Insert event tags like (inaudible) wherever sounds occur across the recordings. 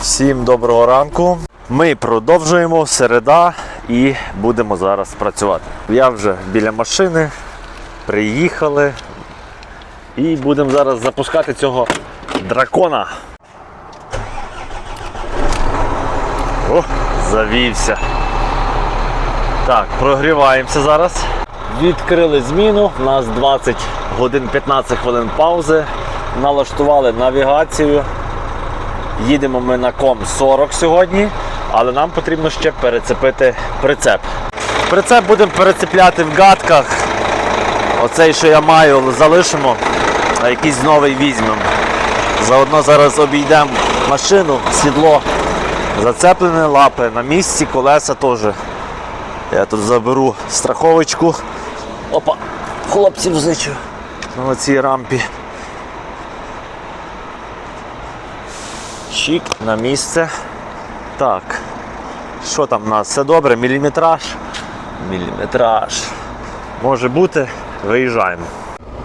Всім доброго ранку. Ми продовжуємо середа і будемо зараз працювати. Я вже біля машини, приїхали і будемо зараз запускати цього дракона. О, завівся. Так, прогріваємося зараз. Відкрили зміну, у нас 20 годин 15 хвилин паузи. Налаштували навігацію. Їдемо ми на ком 40 сьогодні, але нам потрібно ще перецепити прицеп. Прицеп будемо перецепляти в гадках. Оцей, що я маю, залишимо, а якийсь новий візьмемо. Заодно зараз обійдемо машину, сідло зацеплене, лапи на місці, колеса теж. Я тут заберу страховочку. Опа, хлопців зичу на цій рампі. Чік на місце. Так. Що там у нас? Все добре? Міліметраж? Міліметраж. Може бути, виїжджаємо.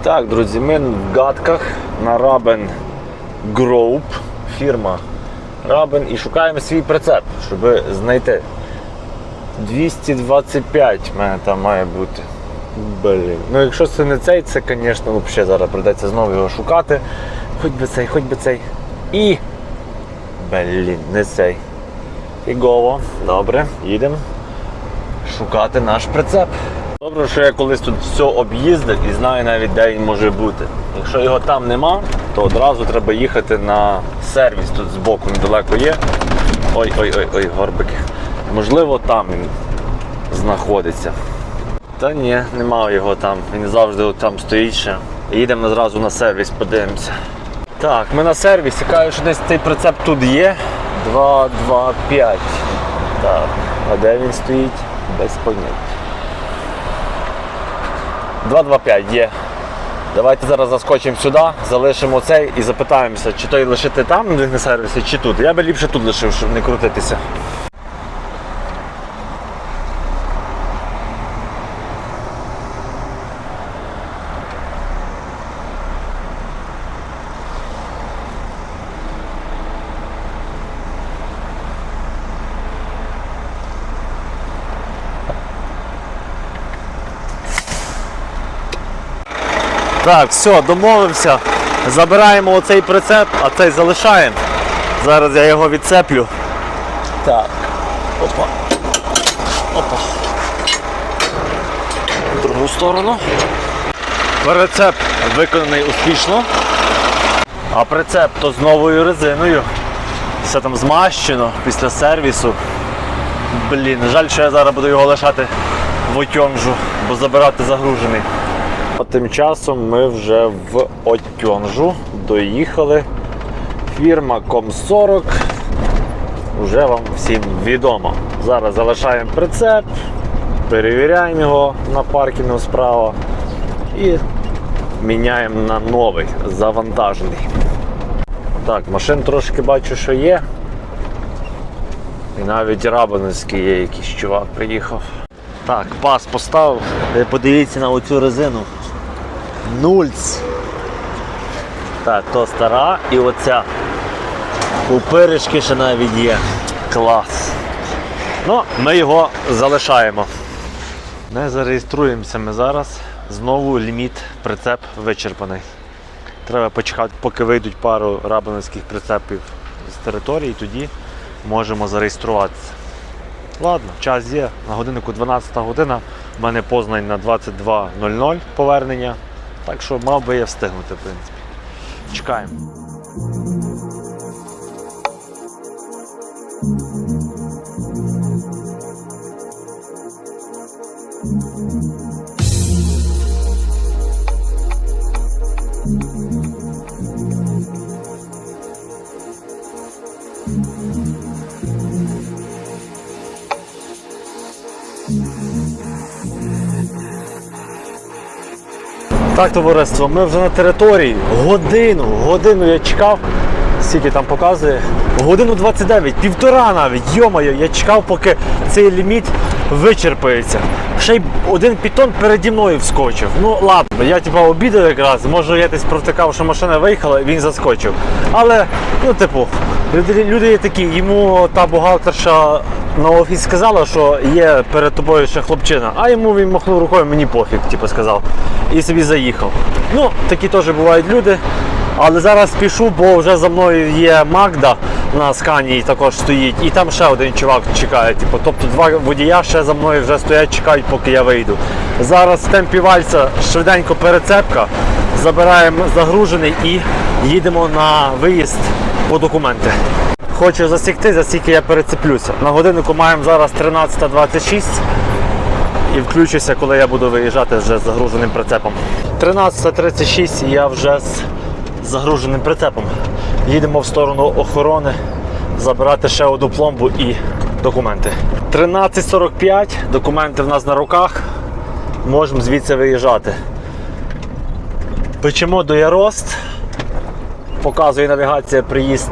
Так, друзі, ми в гадках на Raben Group, фірма Raben, і шукаємо свій прицеп, щоб знайти. 225 в мене там має бути. Блін. Ну якщо це не цей, це, звісно, взагалі зараз прийдеться знову його шукати. Хоч би цей, хоч би цей. І Блін, не цей. Фігово. Добре, їдемо шукати наш прицеп. Добре, що я колись тут все об'їздив і знаю навіть, де він може бути. Якщо його там нема, то одразу треба їхати на сервіс. Тут збоку недалеко є. Ой-ой-ой, горбики. Можливо, там він знаходиться. Та ні, нема його там. Він завжди там стоїть ще. Їдемо зразу на сервіс, подивимося. Так, ми на сервісі. Кажуть, що десь цей прицеп тут є. 2, 2, 5. Так. А де він стоїть? Без поняття. 225 є. Давайте зараз заскочимо сюди, залишимо цей і запитаємося, чи той лишити там на сервісі, чи тут. Я би ліпше тут лишив, щоб не крутитися. Так, все, домовився. Забираємо оцей прицеп, а цей залишаємо. Зараз я його відцеплю. Так. Опа. Опа. В другу сторону. Прицеп виконаний успішно. А прицеп то з новою резиною. Все там змащено після сервісу. Блін, жаль, що я зараз буду його лишати в Отьонжу, бо забирати загружений. А тим часом ми вже в Отьонжу доїхали. Фірма Ком40 вже вам всім відомо. Зараз залишаємо прицеп, перевіряємо його на паркінгу справа і міняємо на новий, завантажений. Так, машин трошки бачу, що є. І навіть Рабановський є якийсь чувак приїхав. Так, пас поставив. Подивіться на оцю резину. Нульц. Так, то стара і оця. У ще навіть є. Клас. Ну, ми його залишаємо. Не зареєструємося ми зараз. Знову ліміт прицеп вичерпаний. Треба почекати, поки вийдуть пару рабановських прицепів з території, тоді можемо зареєструватися. Ладно, час є. На годиннику 12 година. У мене Познань на 22.00 повернення. Так що мав би я встигнути, в принципі. Чекаємо. Так, товариство, ми вже на території. Годину, годину я чекав. Скільки там показує? Годину 29, півтора навіть, йомаю, я чекав, поки цей ліміт вичерпається. Ще й один пітон переді мною вскочив. Ну ладно, я типу обідав якраз, може я десь провтикав, що машина виїхала, і він заскочив. Але, ну, типу, люди є такі, йому та бухгалтерша на офіс сказала, що є перед тобою ще хлопчина, а йому він махнув рукою, мені пофіг, типу, сказав. І собі заїхав. Ну, такі теж бувають люди. Але зараз пішу, бо вже за мною є Магда на скані також стоїть, і там ще один чувак чекає. Типу, тобто два водія ще за мною вже стоять, чекають, поки я вийду. Зараз в темпі вальса швиденько перецепка, забираємо загружений і їдемо на виїзд по документи. Хочу засікти, за скільки я перецеплюся. На годиннику маємо зараз 13.26 і включуся, коли я буду виїжджати вже з загруженим прицепом. 13.36 і я вже з загруженим прицепом. Їдемо в сторону охорони, забирати ще одну пломбу і документи. 13.45, документи в нас на руках. Можемо звідси виїжджати. Печемо до Ярост. Показує навігація приїзд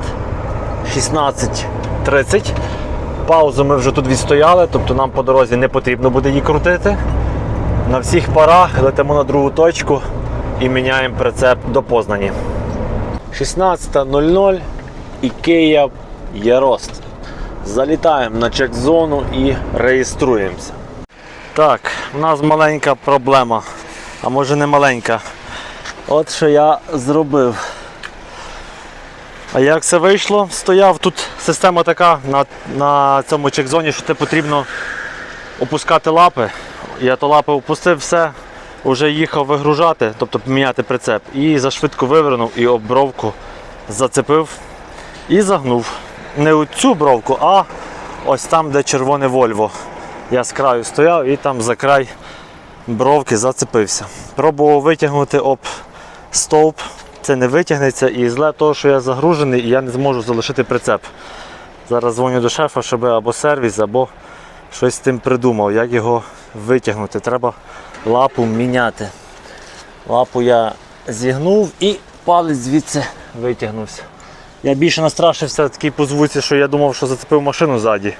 16.30. Паузу ми вже тут відстояли, тобто нам по дорозі не потрібно буде її крутити. На всіх парах летимо на другу точку і міняємо прицеп до Познані. 16.00 Ікея Ярост. Залітаємо на чек-зону і реєструємося. Так, у нас маленька проблема. А може не маленька. От що я зробив. А як це вийшло? Стояв тут система така на, на цьому чек-зоні, що це потрібно опускати лапи. Я то лапи опустив, все, вже їхав вигружати, тобто міняти прицеп. І зашвидко вивернув і об бровку зацепив і загнув. Не у цю бровку, а ось там, де червоне Вольво. Я з краю стояв і там за край бровки зацепився. Пробував витягнути об стовп, це не витягнеться і зле того, що я загружений і я не зможу залишити прицеп. Зараз дзвоню до шефа, щоб або сервіс, або щось з тим придумав, як його витягнути. Треба лапу міняти. Лапу я зігнув і палець звідси витягнувся. Я більше настрашився такій позвуці, що я думав, що зацепив машину ззаді.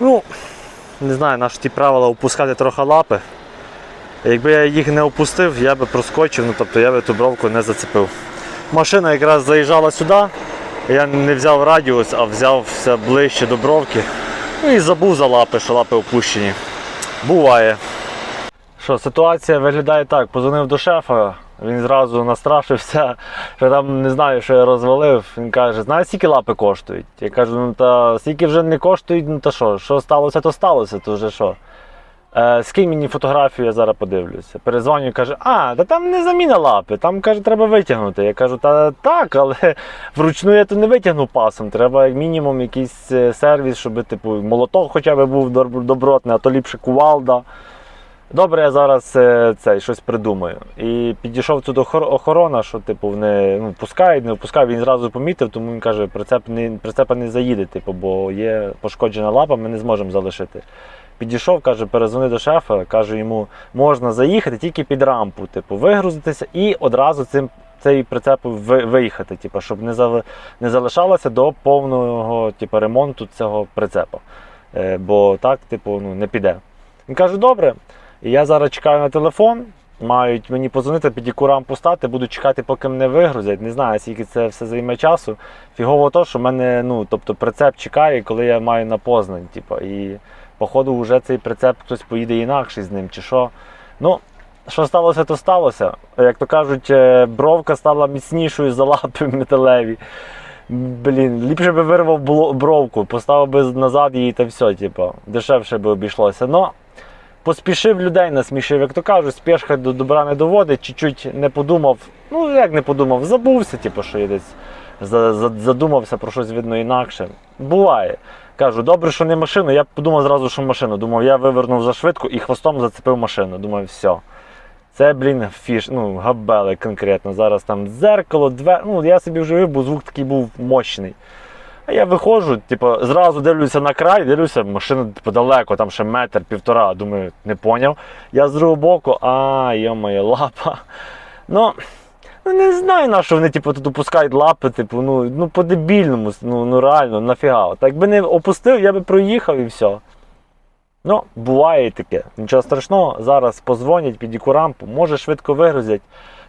Ну, не знаю, наші ті правила опускати трохи лапи. Якби я їх не опустив, я би проскочив, ну тобто я би ту бровку не зацепив. Машина якраз заїжджала сюди, я не взяв радіус, а взявся ближче до бровки. Ну і забув за лапи, що лапи опущені. Буває. Що, ситуація виглядає так, позвонив до шефа, він зразу настрашився, що там не знаю, що я розвалив. Він каже, знаєш, скільки лапи коштують? Я кажу, ну та скільки вже не коштують, ну то що, що сталося, то сталося, то вже що. Е, скинь мені фотографію, я зараз подивлюся. Перезвоню, каже, а, та там не заміна лапи, там каже, треба витягнути. Я кажу, та так, але (laughs) вручну я то не витягну пасом. Треба як мінімум якийсь е, сервіс, щоб типу, молоток хоча б був добротний, а то ліпше кувалда. Добре, я зараз е, цей, щось придумаю. І підійшов тут охор- охорона, що типу, не ну, пускають, не впускають, він зразу помітив, тому він каже, прицеп не, прицепа не заїде, типу, бо є пошкоджена лапа, ми не зможемо залишити. Підійшов, каже, перезвони до шефа, каже йому, можна заїхати тільки під рампу, типу, вигрузитися і одразу цим цей прицеп виїхати, типу, щоб не, зали- не залишалося до повного типу, ремонту цього прицепа. Е, бо так, типу, ну, не піде. Він каже, добре. Я зараз чекаю на телефон. Мають мені позвонити, під яку рампу стати, буду чекати, поки мене вигрузять. Не знаю, скільки це все займе часу. Фігово то, що в мене, ну, тобто прицеп чекає, коли я маю на Познань. Типу, і походу вже цей прицеп хтось поїде інакше з ним чи що. Ну, що сталося, то сталося. Як то кажуть, е, бровка стала міцнішою за лапи металеві. Блін, ліпше би вирвав бровку, поставив би назад її та все, типу, дешевше би обійшлося. Но поспішив людей, насмішив, як то кажуть, спешка до добра не доводить, чуть-чуть не подумав. Ну, як не подумав, забувся, типу, що я десь за- за- задумався про щось видно інакше. Буває. Кажу, добре, що не машину. Я подумав зразу, що машину. Думав, я вивернув за швидко і хвостом зацепив машину. Думаю, все. Це, блін, фіш, ну, габели конкретно. Зараз там дзеркало, двер. Ну, я собі вже бо звук такий був мощний. А я виходжу, типу, зразу дивлюся на край, дивлюся, машина типу, далеко, там ще метр, півтора. Думаю, не поняв. Я з другого боку, а, йо-моє, лапа. Ну, ну не знаю, на що вони типу, тут опускають лапи, типу, ну, ну по-дебільному, ну, ну реально, нафіга. Так якби не опустив, я би проїхав і все. Ну, буває таке. Нічого страшного, зараз позвонять, підіку рампу, може швидко вигрузять.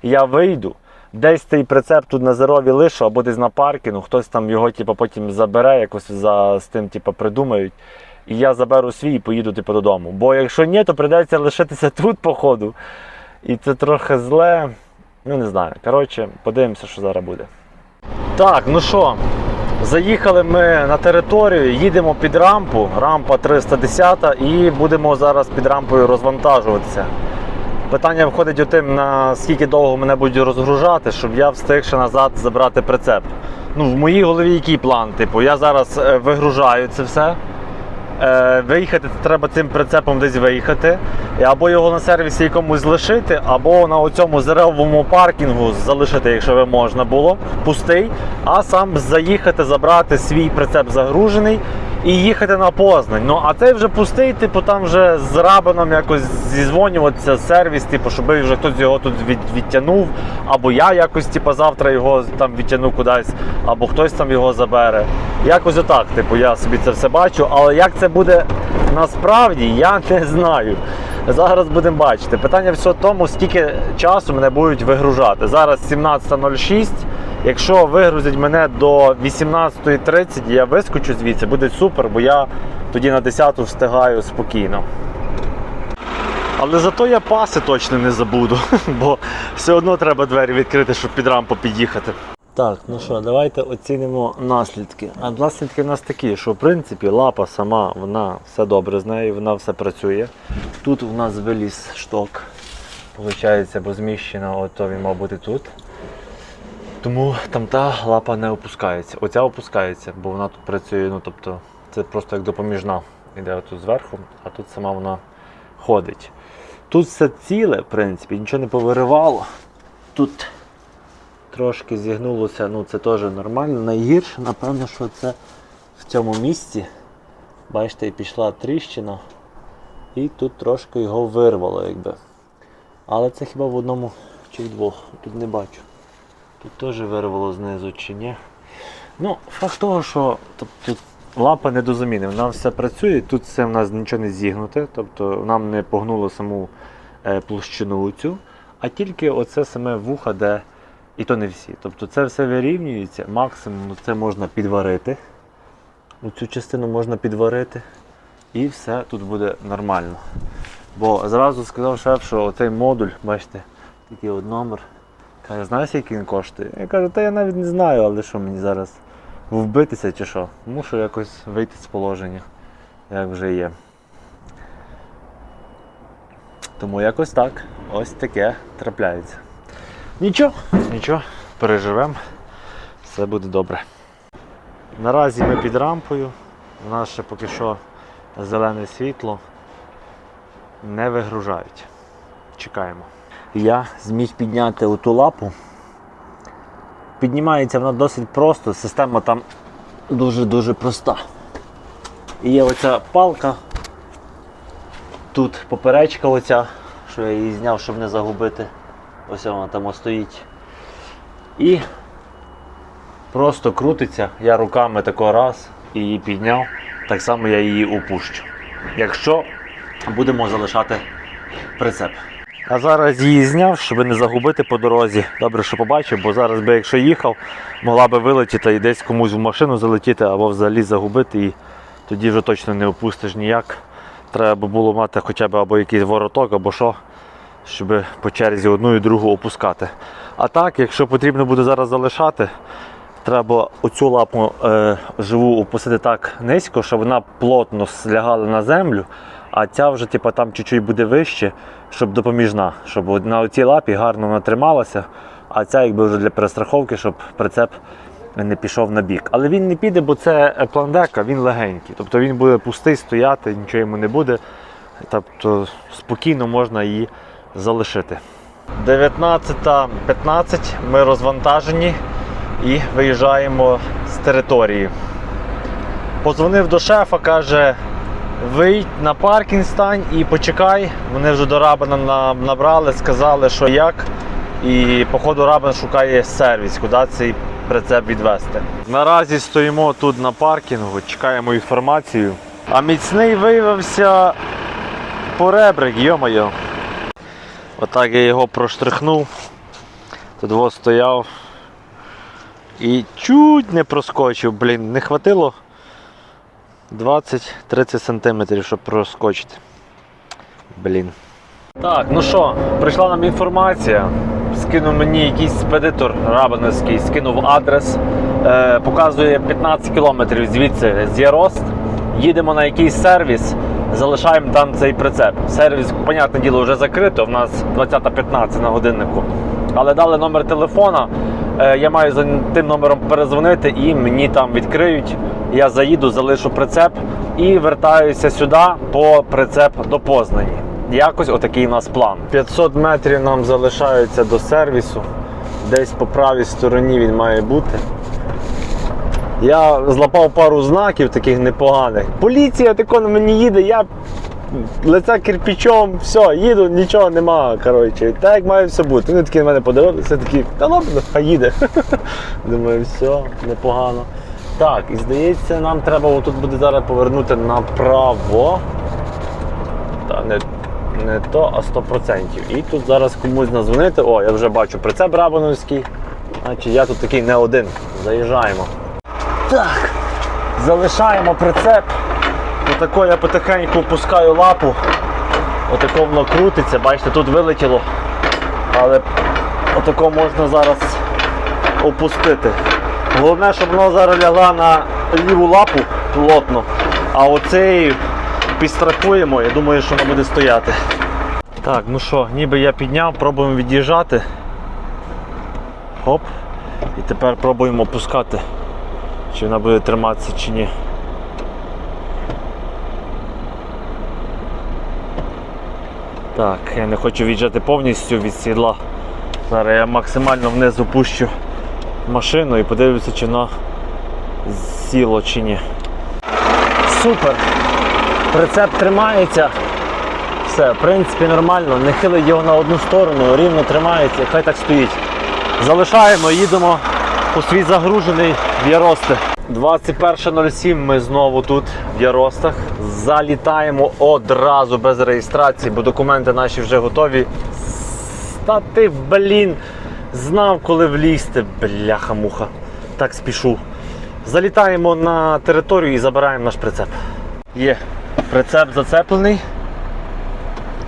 Я вийду. Десь цей прицеп тут на зерові лишу або десь на паркінгу, хтось там його типу, потім забере, якось за, з тим типу, придумають. І я заберу свій і поїду типу, додому. Бо якщо ні, то прийдеться лишитися тут, походу. І це трохи зле. Ну не знаю. Коротше, подивимося, що зараз буде. Так, ну що, заїхали ми на територію, їдемо під рампу, рампа 310 і будемо зараз під рампою розвантажуватися. Питання входить у тим, наскільки довго мене будуть розгружати, щоб я встиг ще назад забрати прицеп. Ну, в моїй голові який план? Типу, я зараз е, вигружаю це все. Е, виїхати треба цим прицепом десь виїхати. Або його на сервісі якомусь залишити, або на оцьому зеревому паркінгу залишити, якщо ви можна було, пустий, а сам заїхати, забрати свій прицеп загружений і їхати на Познань. Ну а цей вже пустий, типу там вже з рабином якось зізвонюватися сервіс, типу, щоб вже хтось його тут від, відтягнув, або я якось типу, завтра його там відтягну кудись, або хтось там його забере. Якось отак, типу, я собі це все бачу, але як це буде насправді, я не знаю. Зараз будемо бачити. Питання все в тому, скільки часу мене будуть вигружати. Зараз 17.06. Якщо вигрузять мене до 18.30, я вискочу звідси, буде супер, бо я тоді на 10 встигаю спокійно. Але зато я паси точно не забуду, (laughs) бо все одно треба двері відкрити, щоб під рампу під'їхати. Так, ну що, давайте оцінимо наслідки. А наслідки в нас такі, що в принципі лапа сама, вона все добре з нею, вона все працює. Тут у нас виліз шток, виходить, бо зміщена, ото він мав бути тут. Тому там та лапа не опускається. Оця опускається, бо вона тут працює, ну тобто це просто як допоміжна. Іде отут зверху, а тут сама вона ходить. Тут все ціле, в принципі, нічого не повиривало. Тут трошки зігнулося, ну це теж нормально. Найгірше, напевно, що це в цьому місці. Бачите, і пішла тріщина, і тут трошки його вирвало, якби. Але це хіба в одному чи в двох, тут не бачу. Тут теж вирвало знизу чи ні. Ну, факт того, що тобто, лапа не до заміни, вона все працює, тут все в нас нічого не зігнуте, тобто нам не погнуло саму е, площину цю, а тільки оце саме вуха, де і то не всі. Тобто це все вирівнюється, максимум ну, це можна підварити. Цю частину можна підварити і все тут буде нормально. Бо зразу сказав шеф, що оцей модуль, бачите, такий от номер. Каже, знаєш, який він коштує? Я кажу, та я навіть не знаю, але що мені зараз вбитися чи що? Мушу якось вийти з положення, як вже є. Тому якось так, ось таке трапляється. Нічого, нічого, переживемо, все буде добре. Наразі ми під рампою, у нас ще поки що зелене світло, не вигружають. Чекаємо. Я зміг підняти оту лапу. Піднімається вона досить просто, система там дуже-дуже проста. І є оця палка, тут поперечка оця, що я її зняв, щоб не загубити. Ось вона там стоїть. І просто крутиться, я руками тако раз її підняв, так само я її упущу. Якщо будемо залишати прицеп. А зараз її зняв, щоб не загубити по дорозі. Добре, що побачив, бо зараз би, якщо їхав, могла би вилетіти і десь комусь в машину залетіти або взагалі загубити, і тоді вже точно не опустиш ніяк. Треба було мати хоча б або якийсь вороток, або що, щоб по черзі одну і другу опускати. А так, якщо потрібно буде зараз залишати, треба оцю лапу е, живу опустити так низько, щоб вона плотно слягала на землю, а ця вже типу, там чуть-чуть буде вище, щоб допоміжна, щоб на цій лапі гарно вона трималася, а ця якби вже для перестраховки, щоб прицеп не пішов на бік. Але він не піде, бо це е, пландека, він легенький. Тобто він буде пустий, стояти, нічого йому не буде. Тобто спокійно можна її залишити. 19.15 ми розвантажені і виїжджаємо з території. Позвонив до шефа, каже, вийдь на паркінг стань і почекай. Вони вже до Рабина набрали, сказали, що як. І походу Рабин шукає сервіс, куди цей прицеп відвести. Наразі стоїмо тут на паркінгу, чекаємо інформацію. А міцний виявився поребрик, йо-моє. Отак я його проштрихнув. Тут ось стояв. І чуть не проскочив, блін, не хватило 20-30 сантиметрів, щоб проскочити. Блін. Так, ну що, прийшла нам інформація. Скинув мені якийсь спедитор Рабаневський, скинув адрес, е, показує 15 кілометрів звідси з Ярост. Їдемо на якийсь сервіс, залишаємо там цей прицеп. Сервіс, понятне діло, вже закрито. В нас 20.15 на годиннику. Але дали номер телефона. Е, я маю за тим номером перезвонити і мені там відкриють. Я заїду, залишу прицеп і вертаюся сюди по прицеп до Познані. Якось отакий у нас план. 500 метрів нам залишається до сервісу. Десь по правій стороні він має бути. Я злапав пару знаків таких непоганих. Поліція тако на мені їде, я лице кирпичом, все, їду, нічого нема. Коротше, так як має все бути. Вони такі на мене подивилися, такі, та ладно, хай їде. (laughs) Думаю, все, непогано. Так, і здається, нам треба отут буде зараз повернути направо. Та не, не то, а 100%. І тут зараз комусь назвонити. О, я вже бачу прицеп Рабановський. Значить я тут такий не один. Заїжджаємо. Так, залишаємо прицеп. Отако я потихеньку опускаю лапу. Отако воно крутиться, бачите, тут вилетіло. Але отако можна зараз опустити. Головне, щоб воно зараз лягла на ліву лапу плотно, а оцею підстрахуємо, я думаю, що воно буде стояти. Так, ну що, ніби я підняв, пробуємо від'їжджати. Хоп. І тепер пробуємо опускати, чи вона буде триматися чи ні. Так, я не хочу від'їжджати повністю від сідла. Зараз я максимально вниз опущу машину і подивлюся, чи вона сіло чи ні. Супер! Прицеп тримається. Все, в принципі, нормально, не хилить його на одну сторону, рівно тримається, хай так стоїть. Залишаємо, їдемо у свій загружений в Ярости. 21.07 ми знову тут в Яростах. Залітаємо одразу без реєстрації, бо документи наші вже готові. Та ти, блін, знав, коли влізти, бляха-муха. Так спішу. Залітаємо на територію і забираємо наш прицеп. Є, прицеп зацеплений.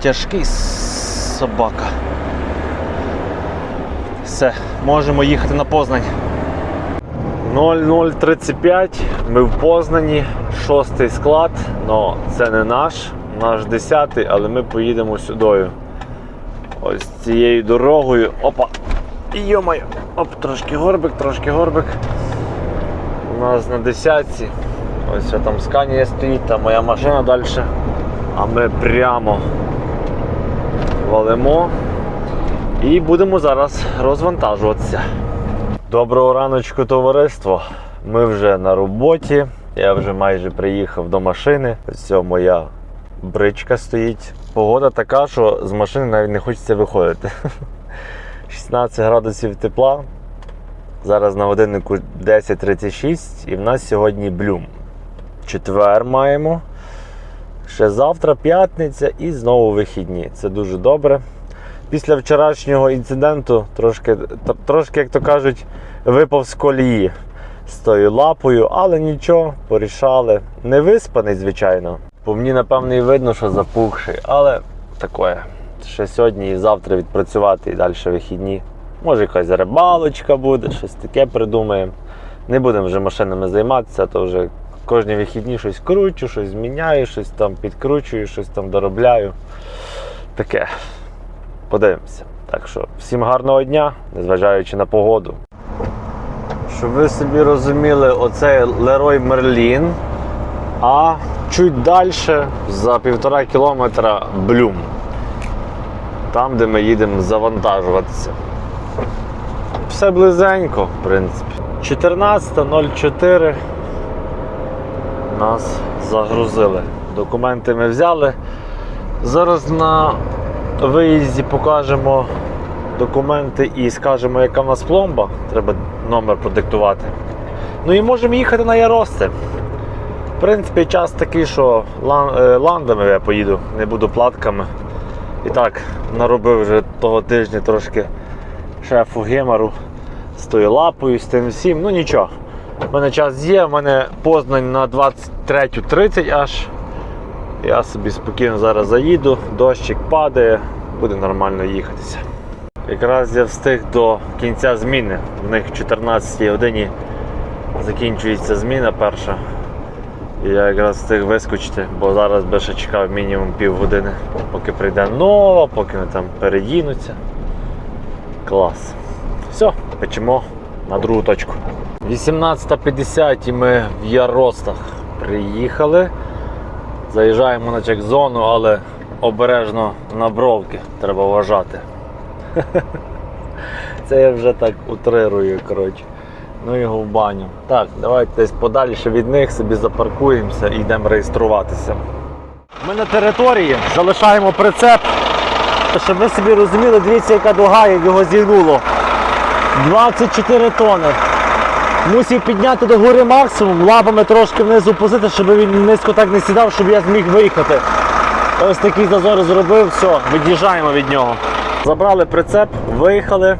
Тяжкий собака. Все, можемо їхати на Познань. 0035, ми в Познані, шостий склад, але це не наш, наш десятий, але ми поїдемо сюдою. Ось цією дорогою. Опа! Йомаю! Оп, трошки горбик, трошки горбик. У нас на десятці. Ось там сканія стоїть, там моя машина далі. А ми прямо валимо і будемо зараз розвантажуватися. Доброго раночку, товариство. Ми вже на роботі. Я вже майже приїхав до машини. Ось моя бричка стоїть. Погода така, що з машини навіть не хочеться виходити. (laughs) 16 градусів тепла. Зараз на годиннику 10.36 і в нас сьогодні блюм. Четвер маємо. Ще завтра п'ятниця і знову вихідні. Це дуже добре. Після вчорашнього інциденту трошки, тр- трошки, як то кажуть, випав з колії з тою лапою, але нічого, порішали. Не виспаний, звичайно. По мені, напевно, і видно, що запухший, але таке. Ще сьогодні і завтра відпрацювати і далі вихідні. Може, якась рибалочка буде, щось таке придумаємо. Не будемо вже машинами займатися, то вже кожні вихідні щось кручу, щось зміняю, щось там підкручую, щось там доробляю. Таке. Подивимося. Так що всім гарного дня, незважаючи на погоду. Щоб ви собі розуміли, оцей Лерой Мерлін, а чуть далі, за півтора кілометра Блюм. Там, де ми їдемо завантажуватися. Все близенько, в принципі. 14.04 нас загрузили. Документи ми взяли. Зараз на виїзді покажемо документи і скажемо, яка в нас пломба. Треба номер продиктувати. Ну і можемо їхати на Ярости. принципі, час такий, що е, ландами я поїду, не буду платками. І так, наробив вже того тижня трошки шефу гемору з тою лапою, з тим всім. Ну нічого. У мене час є, у мене Познань на 23.30 аж. Я собі спокійно зараз заїду, дощик падає, буде нормально їхатися. Якраз я встиг до кінця зміни. В них в 14 годині закінчується зміна перша. І я якраз встиг вискочити, бо зараз би ще чекав мінімум півгодини, поки прийде нова, поки вони там передінуться. Клас. Все, печемо на другу точку. 18.50 і ми в Яростах приїхали. Заїжджаємо на чек-зону, але обережно на бровки треба вважати. (laughs) Це я вже так утрирую, коротше. Ну його в баню. Так, давайте десь подальше від них собі запаркуємося і йдемо реєструватися. Ми на території залишаємо прицеп. Щоб ви собі розуміли, дивіться, яка дуга, як його зігнуло. 24 тони. Мусив підняти до гори максимум, лапами трошки вниз опустити, щоб він низько так не сідав, щоб я зміг виїхати. Ось такий зазор зробив, все, від'їжджаємо від нього. Забрали прицеп, виїхали,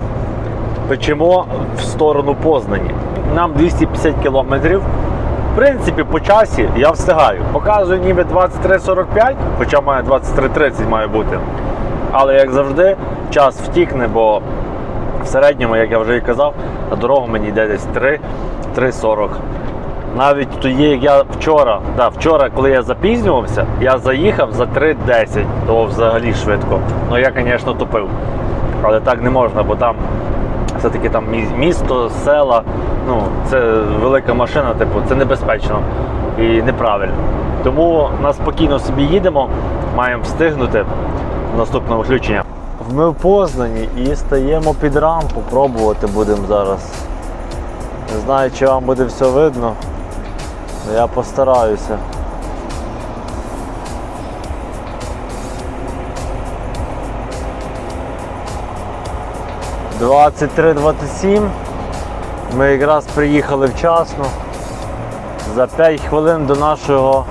печемо в сторону Познані. Нам 250 кілометрів. В принципі, по часі я встигаю. Показую ніби 23.45, хоча має 23.30 має бути. Але як завжди, час втікне, бо в середньому, як я вже і казав, на дорогу мені йде десь 3 3.40. Навіть тоді, як я вчора, да, вчора, коли я запізнювався, я заїхав за 3.10, то взагалі швидко. Ну я, звісно, тупив. Але так не можна, бо там все-таки там місто, села, ну, це велика машина, типу, це небезпечно і неправильно. Тому на спокійно собі їдемо, маємо встигнути до наступного включення. Ми в Познані і стаємо під рампу, пробувати будемо зараз. Не знаю, чи вам буде все видно, але я постараюся. Двадцять три. Ми якраз приїхали вчасно. За 5 хвилин до нашого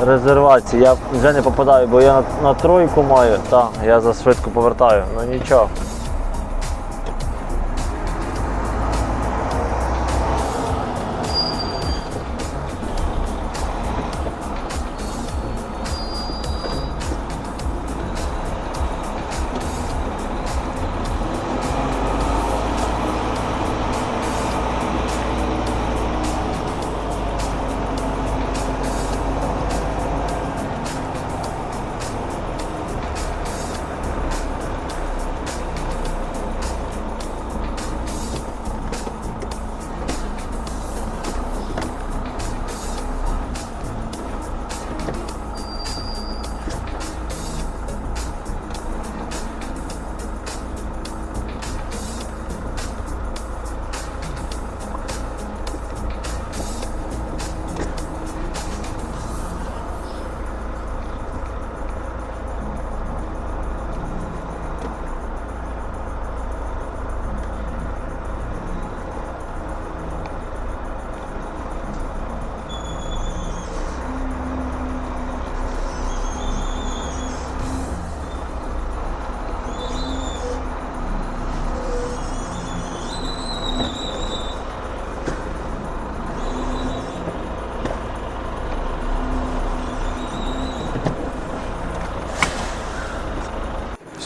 резервації. Я вже не попадаю, бо я на, на тройку маю. Так, я за швидко повертаю. Ну нічого.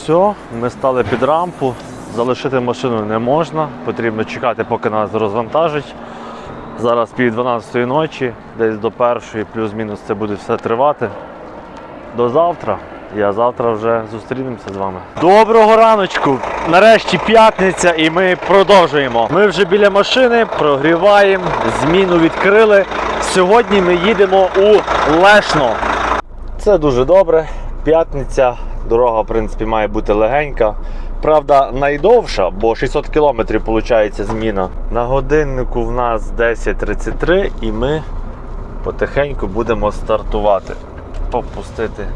Все, ми стали під рампу. Залишити машину не можна, потрібно чекати, поки нас розвантажить. Зараз пів 12 ночі, десь до першої, плюс-мінус це буде все тривати. До завтра. Я завтра вже зустрінемося з вами. Доброго раночку! Нарешті п'ятниця і ми продовжуємо. Ми вже біля машини прогріваємо, зміну відкрили. Сьогодні ми їдемо у Лешно. Це дуже добре. П'ятниця. Дорога, в принципі, має бути легенька. Правда, найдовша, бо 600 кілометрів виходить зміна. На годиннику в нас 10.33 і ми потихеньку будемо стартувати. Попустити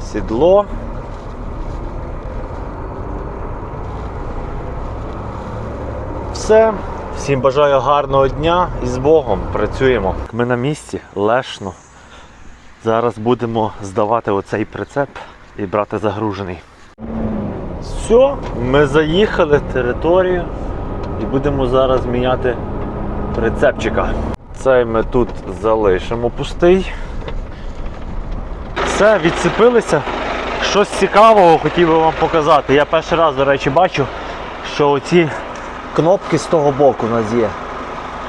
сідло. Все, Всім бажаю гарного дня і з Богом працюємо. Ми на місці, лешно. Зараз будемо здавати оцей прицеп і брати загружений. Все, ми заїхали територію і будемо зараз міняти прицепчика. Цей ми тут залишимо пустий. Все, відцепилися. Щось цікавого хотів би вам показати. Я перший раз, до речі, бачу, що оці кнопки з того боку у нас є.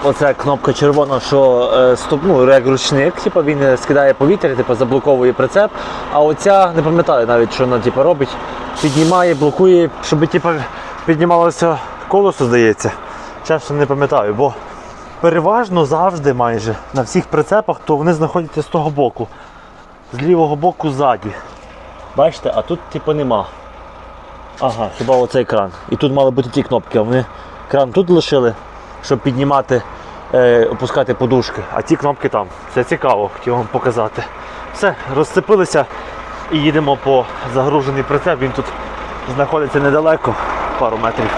Оце кнопка червона, що е, стоп, ну, як ручник, типу, він е, скидає повітря, типу, заблоковує прицеп. А оця, не пам'ятаю навіть, що вона типу, робить, піднімає, блокує, щоб типу, піднімалося колесо, здається. Чесно не пам'ятаю, бо переважно завжди майже на всіх прицепах, то вони знаходяться з того боку, з лівого боку ззаді. Бачите, а тут типу нема. Ага, хіба оцей кран. І тут мали бути ті кнопки, а вони кран тут лишили, щоб піднімати, е, опускати подушки, а ті кнопки там. Це цікаво, хотів вам показати. Все, розцепилися і їдемо по загружений прицеп. Він тут знаходиться недалеко, пару метрів.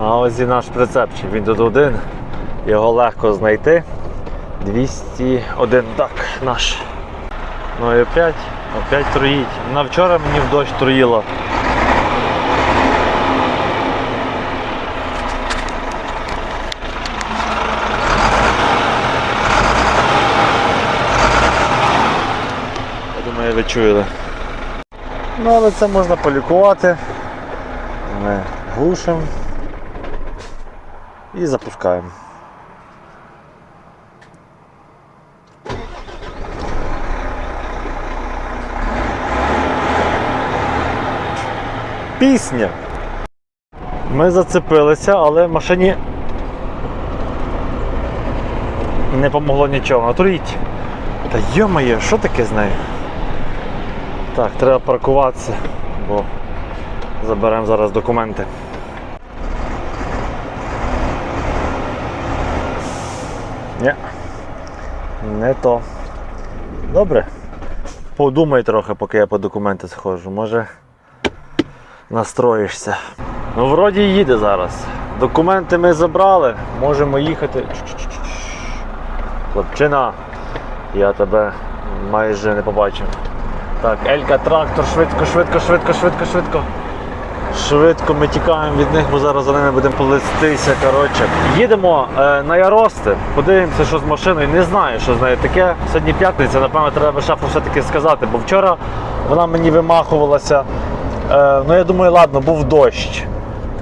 А ось і наш прицепчик, він тут один. Його легко знайти. 201 так, наш. Ну і опять, опять троїть. На вчора мені в дощ троїло. Ви чуєте. Ну, але це можна полікувати. Ми глушимо і запускаємо. Пісня. Ми зацепилися, але машині не помогло нічого. Натуріть. Та йо-моє, що таке з нею? Так, треба паркуватися, бо заберемо зараз документи. Ні, не то. Добре. Подумай трохи, поки я по документи сходжу. Може настроїшся. Ну, вроді їде зараз. Документи ми забрали, можемо їхати. Хлопчина, я тебе майже не побачив. Так, Елька, трактор, швидко, швидко, швидко, швидко, швидко. Швидко ми тікаємо від них, бо зараз за ними будемо плестися. Коротше. Їдемо е, на Ярости, подивимося, що з машиною. Не знаю, що з нею таке. Сьогодні п'ятниця, напевно, треба шефу все-таки сказати, бо вчора вона мені вимахувалася. Е, ну я думаю, ладно, був дощ.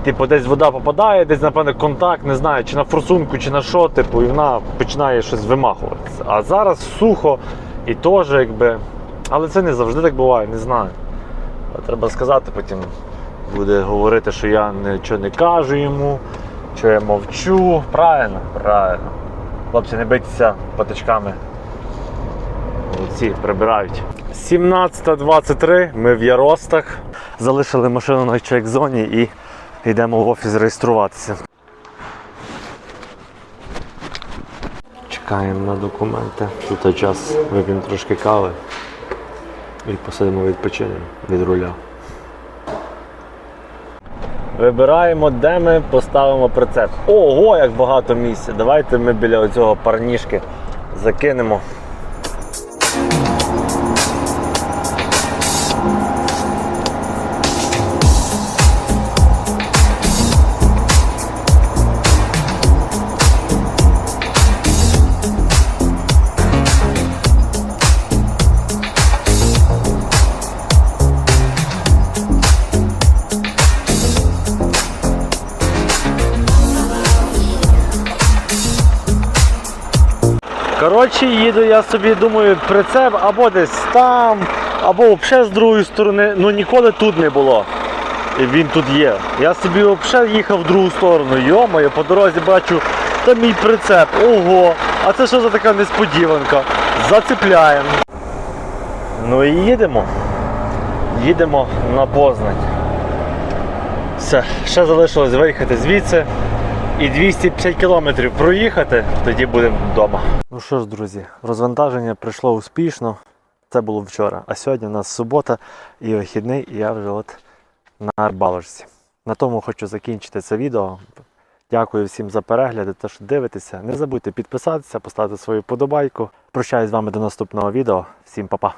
Типу, десь вода попадає, десь, напевно, контакт, не знаю, чи на форсунку, чи на що, типу, і вона починає щось вимахуватися. А зараз сухо і теж, якби. Але це не завжди так буває, не знаю. Треба сказати, потім буде говорити, що я нічого не кажу йому, що я мовчу. Правильно, правильно. Хлопці, не бийтеся патичками. Ці прибирають. 17.23, ми в Яростах. Залишили машину на чек-зоні і йдемо в офіс реєструватися. Чекаємо на документи. Тут час вип'ємо трошки кави і посадимо відпочинемо від руля. Вибираємо, де ми поставимо прицеп. Ого, як багато місця. Давайте ми біля цього парнішки закинемо. Коротше, їду я собі думаю, прицеп або десь там, або взагалі з другої сторони. Ну ніколи тут не було. І він тут є. Я собі взагалі їхав в другу сторону. Йомаю, по дорозі бачу, та мій прицеп. Ого, а це що за така несподіванка? Зацепляємо. Ну і їдемо. Їдемо на Познань. Все, ще залишилось виїхати звідси і 250 кілометрів проїхати, тоді будемо вдома. Ну що ж, друзі, розвантаження пройшло успішно. Це було вчора. А сьогодні у нас субота і вихідний, і я вже от на рибалочці. На тому хочу закінчити це відео. Дякую всім за перегляди, те, що дивитеся. Не забудьте підписатися, поставити свою подобайку. Прощаюсь з вами до наступного відео. Всім па-па.